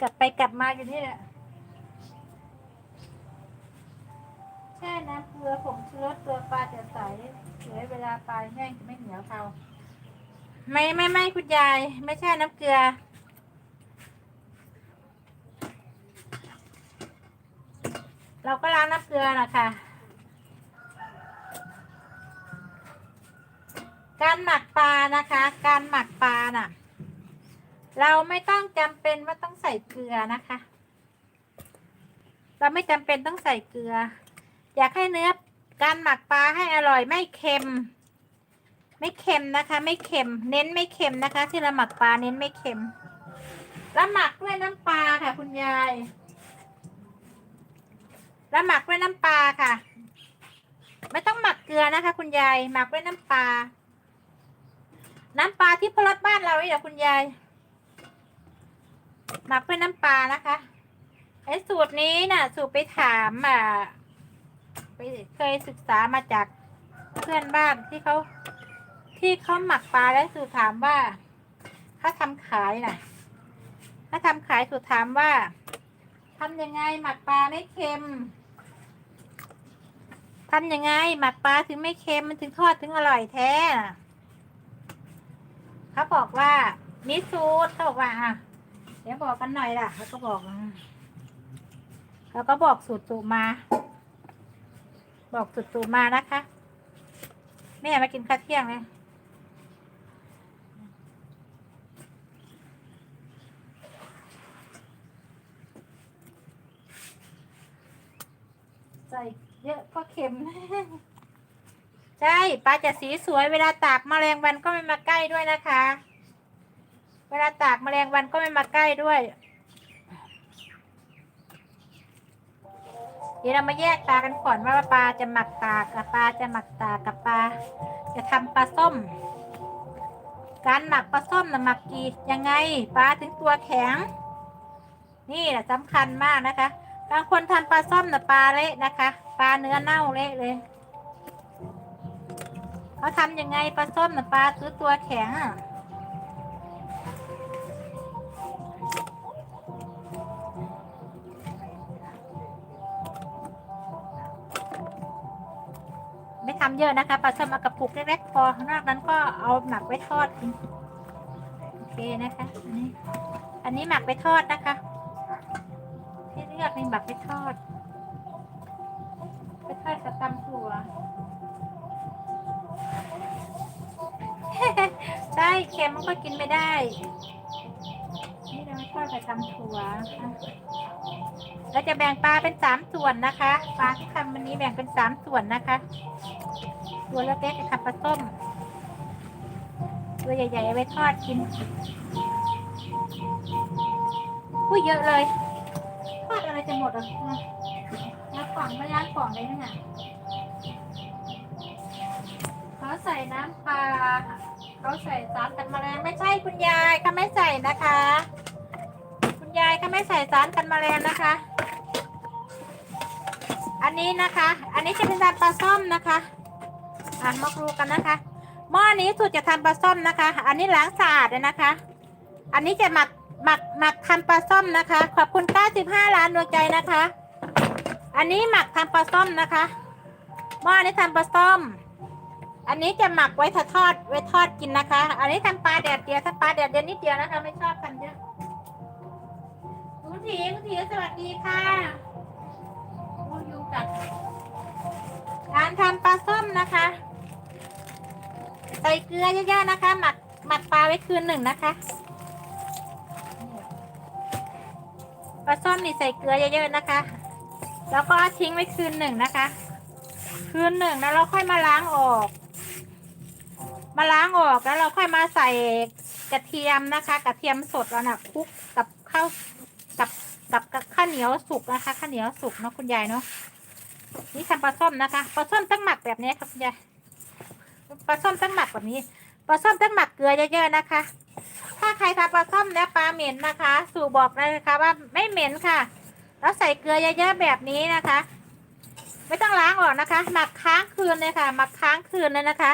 กลับไปกลับมาอยู่นี่แหละแช่น้ำเกลือผงชูรสตัวปลาจะใสสวยเวลาปลาแห้งจะไม่เหนียวเทาไม่ไม่ไม่คุณยาย ไม่ใช่น้ำเกลือ เราก็ล้างน้ำเกลือนะคะการหมักปลานะคะ การหมักปลาน่ะ เราไม่ต้องจำเป็นว่าต้องใส่เกลือนะคะ เราไม่จำเป็นต้องใส่เกลือ อยากให้เนื้อการหมักปลาให้อร่อยไม่เค็ม ไม่เค็มนะคะ ไม่เค็ม เน้นไม่เค็มนะคะ ที่เราหมักปลาเน้นไม่เค็ม แล้วหมักด้วยน้ำปลาค่ะ คุณยาย แล้วหมักด้วยน้ำปลาค่ะ ไม่ต้องหมักเกลือนะคะ คุณยายหมักด้วยน้ำปลาน้ำปลาที่พรสบ้านเราเนี่ยคุณยาย หมักด้วยน้ำปลานะคะไอ้สูตรนี้น่ะ สูตรไปถามอะไปเคยศึกษามาจากเพื่อนบ้านที่เขาที่เขาหมักปลาแล้วสูตรถามว่าเขาทำขายน่ะถ้าทำขายสูตรถามว่าทำยังไงหมักปลาไม่เค็มทำยังไงหมักปลาถึงไม่เค็มมันถึงทอดถึงอร่อยแท้เขาบอกว่ามีสูตรเขาบอกว่าอะ เดี๋ยวบอกกันหน่อยล่ะเขาก็บอกเขาก็บอกสูตรสูมา บอกสูตรสูมานะคะแม่มากินข้าวเที่ยงเลยใส่เยอะก็เค็ม ใช่ปลาจะสีสวยเวลาตากแมลงวันก็ไม่มาใกล้ด้วยนะคะ เวลาตากแมลงวันก็ไม่มาใกล้ด้วย เดี๋ยวเรามาแยกปลากันก่อนว่าปลาจะหมักตากกับปลาจะหมักตากกับปลาจะทำปลาส้ม การหมักปลาส้มนะหมักกี่ยังไงปลาถึงตัวแข็ง นี่แหละสำคัญมากนะคะบางคนทำปลาส้มนะปลาเละนะคะ ปลาเนื้อเน่าเละเลยเขาทำยังไงปลาส้มนะปลาคือตัวแข็งอะ ทำเยอะนะคะปลาส้มเอากระปุกเล็กๆพอนอกนั้นก็เอาหมักไว้ทอดโอเคนะคะอันนี้อันนี้หมักไปทอดนะคะ ที่เลือกนี่หมักไปทอดไปทอดกับตำถั่วใช่เค็มมันก็กินไม่ได้ นี่เราทอดกับตำถั่วนะคะ เราจะแบ่งปลาเป็นสามส่วนนะคะ ปลาที่ทำวันนี้แบ่งเป็นสามส่วนนะคะ ตัวเล็กๆจะทำปลาส้ม ตัวใหญ่ๆไว้ทอดกินอุ้ยเยอะเลย ทอดอะไรจะหมดอะแล้วกล่องไม่ย่างกล่องเลยนะเนี่ยเขาใส่น้ำปลาเขาใส่สารกันแมลงไม่ใช่คุณยายเขาไม่ใส่นะคะ คุณยายเขาไม่ใส่สารกันแมลงนะคะ อันนี้นะคะ อันนี้จะเป็นน้ำปลาส้มนะคะ อะมาดูกันนะคะ หม้อนี้สูตรจะทำปลาส้มนะคะ อันนี้ล้างสะอาดเลยนะคะ อันนี้จะหมักหมักหมักทำปลาส้มนะคะ ขอบคุณ 95 ล้านดวงใจนะคะ อันนี้หมักทำปลาส้มนะคะหม้อนี้ทำปลาส้ม อันนี้จะหมักไว้ทอดไว้ทอดกินนะคะ อันนี้ทำปลาแดดเดียวถ้าปลาแดดเดียวนิดเดียวนะคะ ไม่ชอบกันเยอะ คุณถีคุณถีสวัสดีค่ะอยุงกัดการทำปลาส้มนะคะ ใส่เกลือเยอะๆนะคะ หมักหมักปลาไว้คืนหนึ่งนะคะปลาส้มนี่ใส่เกลือเยอะๆนะคะ แล้วก็ทิ้งไว้คืนหนึ่งนะคะ คืนหนึ่งแล้วเราค่อยมาล้างออก มาล้างออกแล้วเราค่อยมาใส่กระเทียมนะคะ กระเทียมสดแล้วนะคลุกกับข้าว ข้าวเหนียวสุกนะคะข้าวเหนียวสุกเนาะคุณยายเนาะนี่ทำปลาส้มนะคะปลาส้มต้องหมักแบบนี้ครับคุณยายปลาส้มต้องหมักแบบนี้ปลาส้มต้องหมักเกลือเยอะๆนะคะ ถ้าใครทำปลาส้มแล้วปลาเหม็นนะคะ สู่บอกเลยนะคะว่าไม่เหม็นค่ะ แล้วใส่เกลือเยอะๆแบบนี้นะคะ ไม่ต้องล้างออกนะคะ หมักค้างคืนเลยค่ะ หมักค้างคืนเลยนะคะ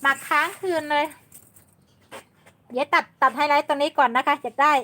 หมักค้างคืนเลย เดี๋ยวตัดตัดไฮไลท์ตรงนี้ก่อนนะคะจะได้